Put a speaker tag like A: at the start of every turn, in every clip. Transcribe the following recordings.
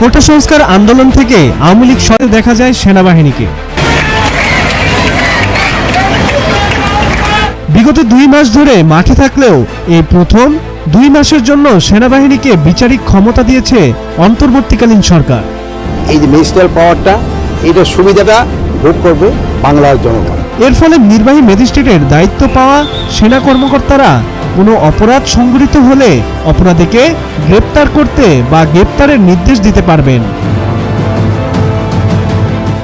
A: কোটা সংস্কার আন্দোলন থেকে আওয়ামী লীগ সরে দেখা যায় সেনাবাহিনীকে। বিগত দুই মাস ধরে মাঠে থাকলেও এই প্রথম দুই মাসের জন্য সেনাবাহিনীকে বিচারিক ক্ষমতা দিয়েছে অন্তর্বর্তীকালীন সরকার।
B: এই যে ম্যাজিস্ট্রাল পাওয়ারটা এটার সুবিধাটা ভোগ করবে বাংলার জনতা
A: এর ফলে নির্বাহী ম্যাজিস্ট্রেটের দায়িত্ব পাওয়া সেনা কর্মকর্তারা কোনো অপরাধ সংঘটিত হলে অপরাধীকে গ্রেপ্তার করতে বা গ্রেপ্তারের নির্দেশ দিতে পারবেন।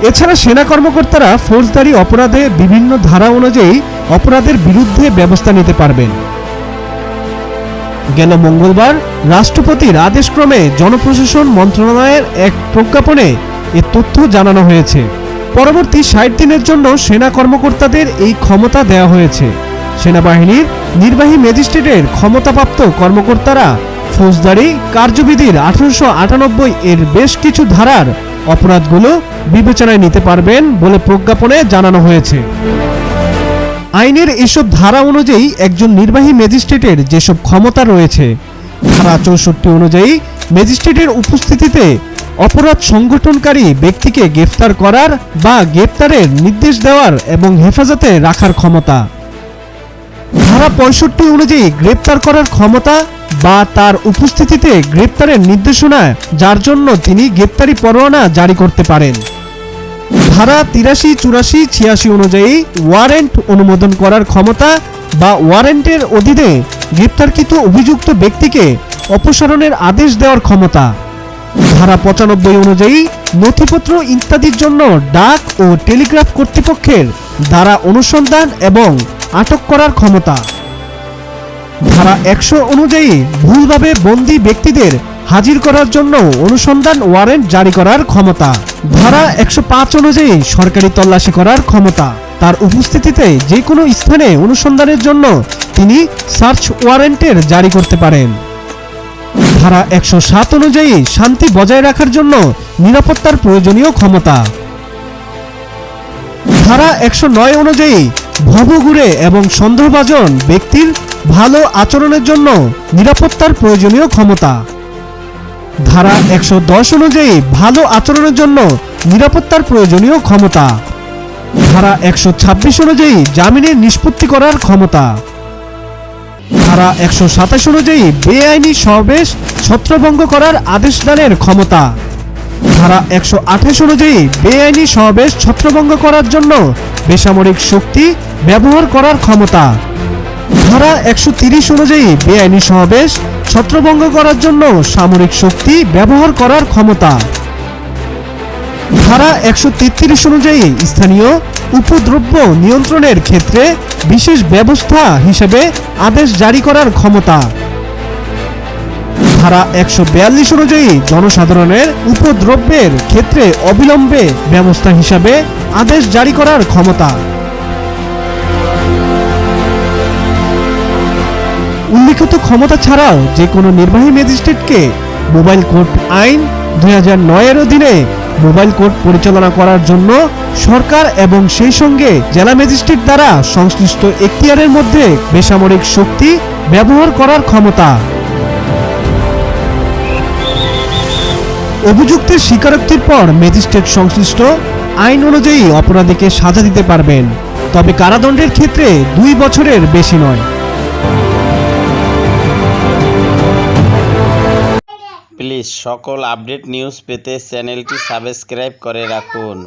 A: এছাড়া সেনা কর্মকর্তারা ফৌজদারি অপরাধে বিভিন্ন ধারা অনুযায়ী অপরাধের বিরুদ্ধে ব্যবস্থা নিতে পারবেন। গেল মঙ্গলবার রাষ্ট্রপতির আদেশক্রমে জনপ্রশাসন মন্ত্রণালয়ের এক প্রজ্ঞাপনে এ তথ্য জানানো হয়েছে। পরবর্তী ষাট দিনের জন্য সেনা কর্মকর্তাদের এই ক্ষমতা দেওয়া হয়েছে। সেনাবাহিনীর নির্বাহী ম্যাজিস্ট্রেটের ক্ষমতাপ্রাপ্ত কর্মকর্তারা ফৌজদারি কার্যবিধির আঠারোশো আটানব্বই এর বেশ কিছু ধারার অপরাধগুলো বিবেচনায় নিতে পারবেন বলে প্রজ্ঞাপনে জানানো হয়েছে। আইনের এসব ধারা অনুযায়ী একজন নির্বাহী ম্যাজিস্ট্রেটের যেসব ক্ষমতা রয়েছে, ধারা চৌষট্টি অনুযায়ী ম্যাজিস্ট্রেটের উপস্থিতিতে অপরাধ সংগঠনকারী ব্যক্তিকে গ্রেফতার করার বা গ্রেফতারের নির্দেশ দেওয়ার এবং হেফাজতে রাখার ক্ষমতা। ধারা পঁয়ষট্টি অনুযায়ী গ্রেপ্তার করার ক্ষমতা বা তার উপস্থিতিতে গ্রেপ্তারের নির্দেশনা যার জন্য তিনি গ্রেপ্তারি পরোয়ানা জারি করতে পারেন। ধারা তিরাশি, চুরাশি, ছিয়াশি অনুযায়ী ওয়ারেন্ট অনুমোদন করার ক্ষমতা বা ওয়ারেন্টের অধীনে গ্রেপ্তারকৃত অভিযুক্ত ব্যক্তিকে অপসারণের আদেশ দেওয়ার ক্ষমতা। ধারা পঁচানব্বই অনুযায়ী নথিপত্র ইত্যাদির জন্য ডাক ও টেলিগ্রাফ কর্তৃপক্ষের দ্বারা অনুসন্ধান এবং আটক করার ক্ষমতা। ধারা একশো অনুযায়ী ভুলভাবে বন্দী ব্যক্তিদের হাজির করার জন্য অনুসন্ধান ওয়ারেন্ট জারি করার ক্ষমতা। ধারা একশো পাঁচ অনুযায়ী সরকারি তল্লাশি করার ক্ষমতা। তার উপস্থিতিতে যে কোনো স্থানে অনুসন্ধানের জন্য তিনি সার্চ ওয়ারেন্টের জারি করতে পারেন। ধারা একশো সাত অনুযায়ী শান্তি বজায় রাখার জন্য নিরাপত্তার প্রয়োজনীয় ক্ষমতা। ধারা একশো নয় অনুযায়ী ভবঘুরে এবং সন্দেহভাজন ব্যক্তির ভালো আচরণের জন্য নিরাপত্তার প্রয়োজনীয় ক্ষমতা। ধারা একশো দশ অনুযায়ী ভালো আচরণের জন্য নিরাপত্তার প্রয়োজনীয় ক্ষমতা। ধারা একশো ছাব্বিশ অনুযায়ী জামিনের নিষ্পত্তি করার ক্ষমতা। ধারা একশো সাতাশ অনুযায়ী বেআইনি সমাবেশ ছত্রভঙ্গ করার আদেশ দানের ক্ষমতা। ধারা একশো আঠাশ অনুযায়ী বেআইনি সমাবেশ ছত্রভঙ্গ করার জন্য বেসামরিক শক্তি ব্যবহার করার ক্ষমতা। ধারা একশো তিরিশ অনুযায়ী বেআইনি সমাবেশ ছত্রভঙ্গ করার জন্য সামরিক শক্তি ব্যবহার করার ক্ষমতা। ধারা একশো তেত্রিশ অনুযায়ী স্থানীয় উপদ্রব্য নিয়ন্ত্রণের ক্ষেত্রে বিশেষ ব্যবস্থা হিসেবে আদেশ জারি করার ক্ষমতা। ধারা একশো বিয়াল্লিশ অনুযায়ী জনসাধারণের উপদ্রব্যের ক্ষেত্রে অবিলম্বে ব্যবস্থা হিসাবে আদেশ জারি করার ক্ষমতা। উল্লিখিত ক্ষমতা ছাড়াও যে কোনো নির্বাহী ম্যাজিস্ট্রেটকে মোবাইল কোর্ট আইন দুই হাজার নয়ের অধীনে মোবাইল কোর্ট পরিচালনা করার জন্য সরকার এবং সেই সঙ্গে জেলা ম্যাজিস্ট্রেট দ্বারা সংশ্লিষ্ট এখতিয়ারের মধ্যে বেসামরিক শক্তি ব্যবহার করার ক্ষমতা। অভিযুক্তের স্বীকারোক্তির পর ম্যাজিস্ট্রেট সংশ্লিষ্ট আইন অনুযায়ী অপরাধীকে সাজা দিতে পারবেন। তবে কারাদণ্ডের ক্ষেত্রে দুই বছরের বেশি নয়।
C: সকল আপডেট নিউজ পেতে চ্যানেলটি সাবস্ক্রাইব করে রাখুন।